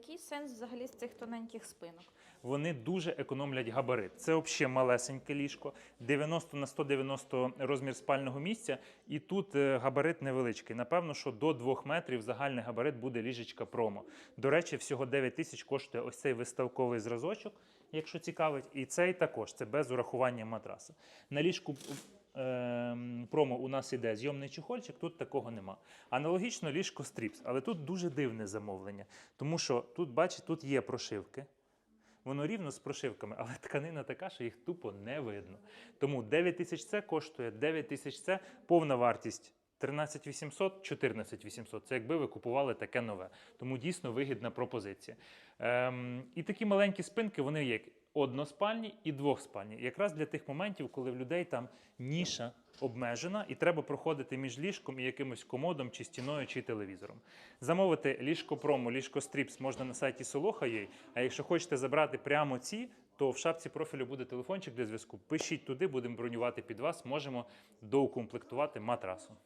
який сенс взагалі з цих тоненьких спинок? Вони дуже економлять габарит. Це взагалі малесеньке ліжко, 90 на 190 розмір спального місця, і тут е, габарит невеличкий. Напевно, що до 2 метрів загальний габарит буде ліжечка промо. До речі, всього 9 тисяч коштує ось цей виставковий зразочок, якщо цікавить, і цей також це без урахування матраса. На ліжку промо у нас іде зйомний чехольчик, тут такого нема. Аналогічно ліжко стріпс, але тут дуже дивне замовлення, тому що тут, бачите, тут є прошивки. Воно рівно з прошивками, але тканина така, що їх тупо не видно. Тому 9 тисяч це коштує 9 тисяч це повна вартість. 13 800, 14 800. Це якби ви купували таке нове. Тому дійсно вигідна пропозиція. Ем, і такі маленькі спинки, вони є односпальні і двохспальні. Якраз для тих моментів, коли в людей там ніша обмежена, і треба проходити між ліжком і якимось комодом, чи стіною, чи телевізором. Замовити ліжко промо, ліжко стріпс можна на сайті Soloha.ua, А якщо хочете забрати прямо ці, то в шапці профілю буде телефончик для зв'язку. Пишіть туди, будемо бронювати під вас, можемо доукомплектувати матрасом.